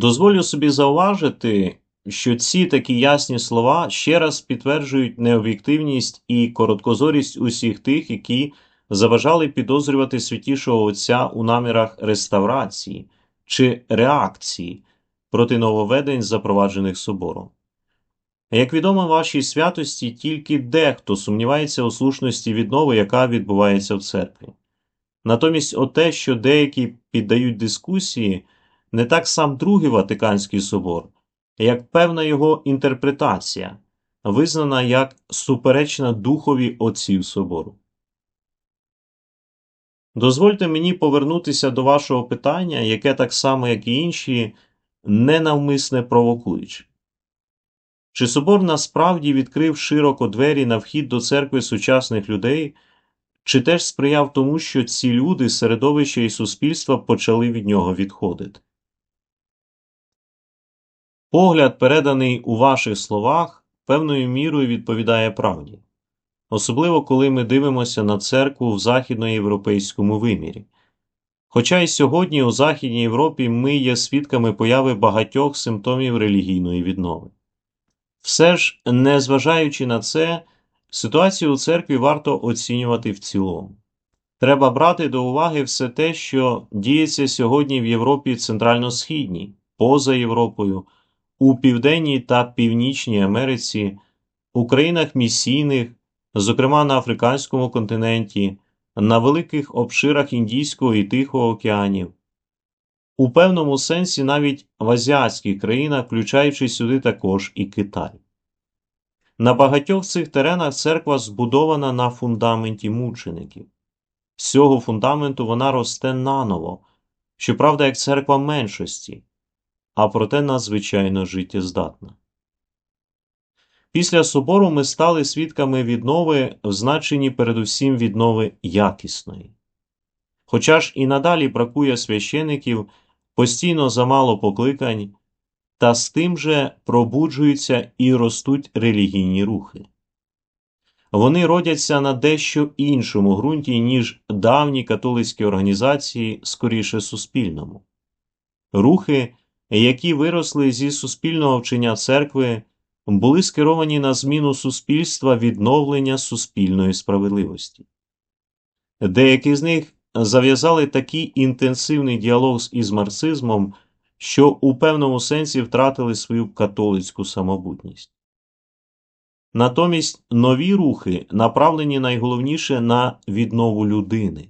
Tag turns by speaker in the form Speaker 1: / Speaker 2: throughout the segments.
Speaker 1: Дозволю собі зауважити, що ці такі ясні слова ще раз підтверджують необ'єктивність і короткозорість усіх тих, які заважали підозрювати святішого Отця у намірах реставрації чи реакції проти нововведень, запроваджених собором. Як відомо вашій святості, тільки дехто сумнівається у слушності віднови, яка відбувається в церкві. Натомість, оте, що деякі піддають дискусії, не так сам Другий Ватиканський собор, як певна його інтерпретація, визнана як суперечна духові отців собору. Дозвольте мені повернутися до вашого питання, яке так само, як і інші, ненавмисне провокуюче. Чи собор насправді відкрив широко двері на вхід до церкви сучасних людей, чи теж сприяв тому, що ці люди, середовище і суспільства почали від нього відходити? Погляд, переданий у ваших словах, певною мірою відповідає правді, особливо коли ми дивимося на церкву в західноєвропейському вимірі. Хоча й сьогодні у Західній Європі ми є свідками появи багатьох симптомів релігійної віднови. Все ж, незважаючи на це, ситуацію у церкві варто оцінювати в цілому. Треба брати до уваги все те, що діється сьогодні в Європі Центрально-Східній, поза Європою, у Південній та Північній Америці, у країнах місійних, зокрема на Африканському континенті, на великих обширах Індійського і Тихого океанів, у певному сенсі навіть в азіатських країнах, включаючи сюди також і Китай. На багатьох цих теренах церква збудована на фундаменті мучеників. З цього фундаменту вона росте наново, щоправда, як церква меншості, а проте надзвичайно життєздатна. Після собору ми стали свідками віднови, в значенні передусім віднови якісної. Хоча ж і надалі бракує священиків, постійно замало покликань, та з тим же пробуджуються і ростуть релігійні рухи. Вони родяться на дещо іншому ґрунті, ніж давні католицькі організації, скоріше суспільному. Рухи, які виросли зі суспільного вчення церкви, були скеровані на зміну суспільства відновлення суспільної справедливості. Деякі з них зав'язали такий інтенсивний діалог із марксизмом, що у певному сенсі втратили свою католицьку самобутність. Натомість нові рухи направлені найголовніше на віднову людини.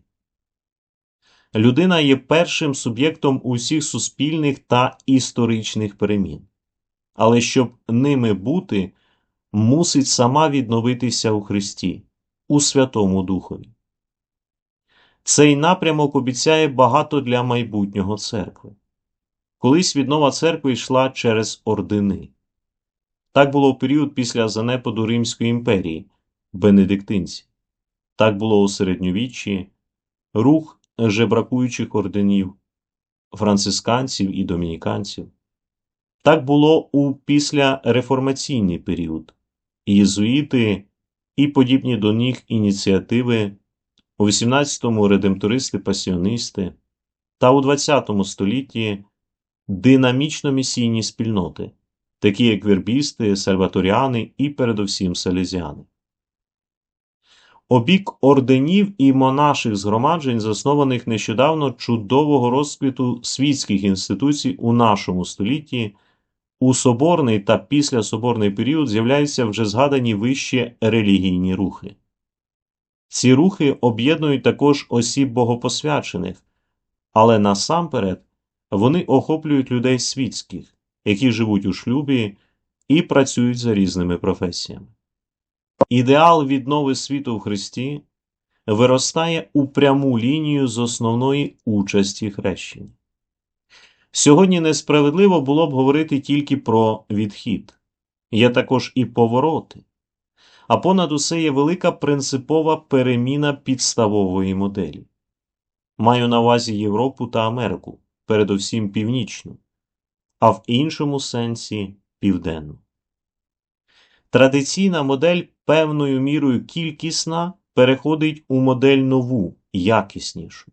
Speaker 1: Людина є першим суб'єктом усіх суспільних та історичних перемін, але щоб ними бути, мусить сама відновитися у Христі, у Святому Духові. Цей напрямок обіцяє багато для майбутнього церкви. Колись віднова церкви йшла через ордени. Так було в період після занепаду Римської імперії, бенедиктинці. Так було у середньовіччі, рух жебракуючих орденів, францисканців і домініканців. Так було у післяреформаційний період, єзуїти і подібні до них ініціативи у 18-му редемтористи-пасіонисти та у 20 столітті динамічно місійні спільноти, такі як вербісти, сальваторіани і передовсім селезіани. Обік орденів і монаших згромаджень, заснованих нещодавно чудового розквіту світських інституцій у нашому столітті, у соборний та післясоборний період з'являються вже згадані вище релігійні рухи. Ці рухи об'єднують також осіб богопосвячених, але насамперед вони охоплюють людей світських, які живуть у шлюбі і працюють за різними професіями. Ідеал віднови світу в Христі виростає у пряму лінію з основної участі хрещення. Сьогодні несправедливо було б говорити тільки про відхід, є також і повороти, а понад усе є велика принципова переміна підставової моделі. Маю на увазі Європу та Америку, передусім північну, а в іншому сенсі південну. Традиційна модель певною мірою кількісна переходить у модель нову, якіснішу.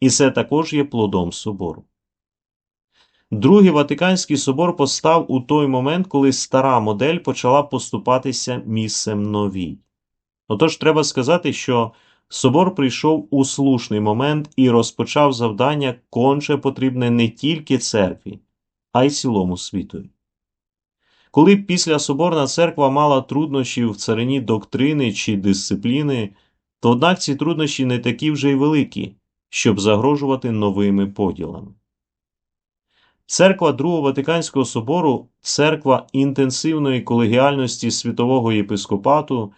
Speaker 1: І це також є плодом собору. Другий Ватиканський собор постав у той момент, коли стара модель почала поступатися місцем новій. Отож, треба сказати, що собор прийшов у слушний момент і розпочав завдання конче потрібне не тільки церкві, а й цілому світові. Коли б після соборна церква мала труднощі в царині доктрини чи дисципліни, то однак ці труднощі не такі вже й великі, щоб загрожувати новими поділами. Церква Другого Ватиканського собору, церква інтенсивної колегіальності світового єпископату,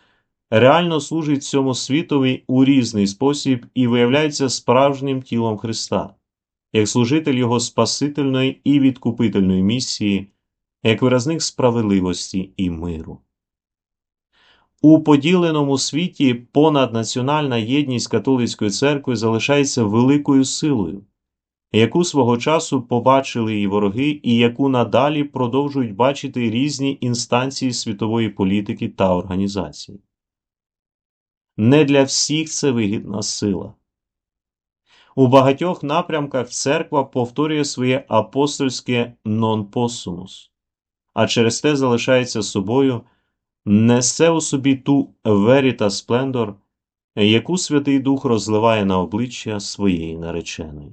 Speaker 1: реально служить цьому світові у різний спосіб і виявляється справжнім тілом Христа, як служитель Його спасительної і відкупительної місії, як виразник справедливості і миру. У поділеному світі понаднаціональна єдність католицької церкви залишається великою силою, яку свого часу побачили її вороги і яку надалі продовжують бачити різні інстанції світової політики та організації. Не для всіх це вигідна сила. У багатьох напрямках церква повторює своє апостольське non possumus, а через те залишається собою, несе у собі ту веріта сплендор, яку Святий Дух розливає на обличчя своєї нареченої.